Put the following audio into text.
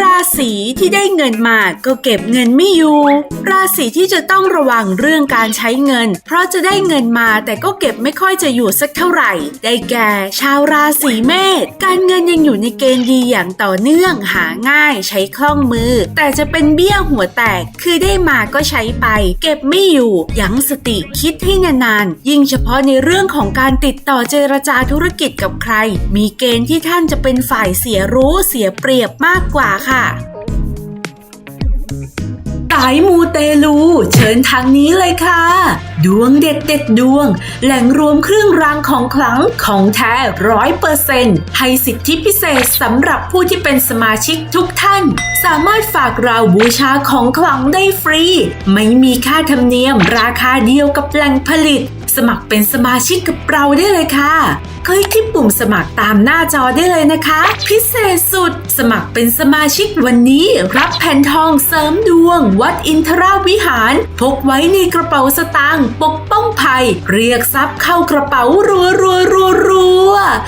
ราศีที่ได้เงินมาก็เก็บเงินไม่อยู่ ราศีที่จะต้องระวังเรื่องการใช้เงิน เพราะจะได้เงินมาแต่ก็เก็บไม่ค่อยจะอยู่สักเท่าไหร่ ได้แก่ ชาวราศีเมษ การเงินยัง อยู่ในเกณฑ์ดีอย่างต่อเนื่องหาง่ายใช้คล่องมือ แต่จะเป็นเบี้ยหัวแตกคือได้มาก็ใช้ไป เก็บไม่อยู่ยั้งสติคิดให้นานๆ ยิ่งเฉพาะในเรื่องของการติดต่อเจรจาธุรกิจกับใคร มีเกณฑ์ที่ท่านจะเป็นฝ่ายเสียรู้เสียเปรียบมากกว่าค่ะายมูเตลู เชิญทางนี้เลยค่ะ ดวงเด็ดเด็ดดวง แหล่งรวมเครื่องรางของขลังของแท้ร้อยเปอร์เซนต์ให้สิทธิพิเศษสำหรับผู้ที่เป็นสมาชิกทุกท่าน สามารถฝากเราบูชาของขลังได้ฟรี ไม่มีค่าธรรมเนียมราคาเดียวกับแหล่งผลิต สมัครเป็นสมาชิกกับเราได้เลยค่ะ คลิกที่ปุ่มสมัครตามหน้าจอได้เลยนะคะ พิเศษสุด สมัครเป็นสมาชิกวันนี้ รับแผ่นทองเสริมดวง วัดอินทราวิหาร พกไว้ในกระเป๋าสตางค์ปกป้องภัย เรียกทรัพย์เข้ากระเป๋ารัวรัวรัวรัว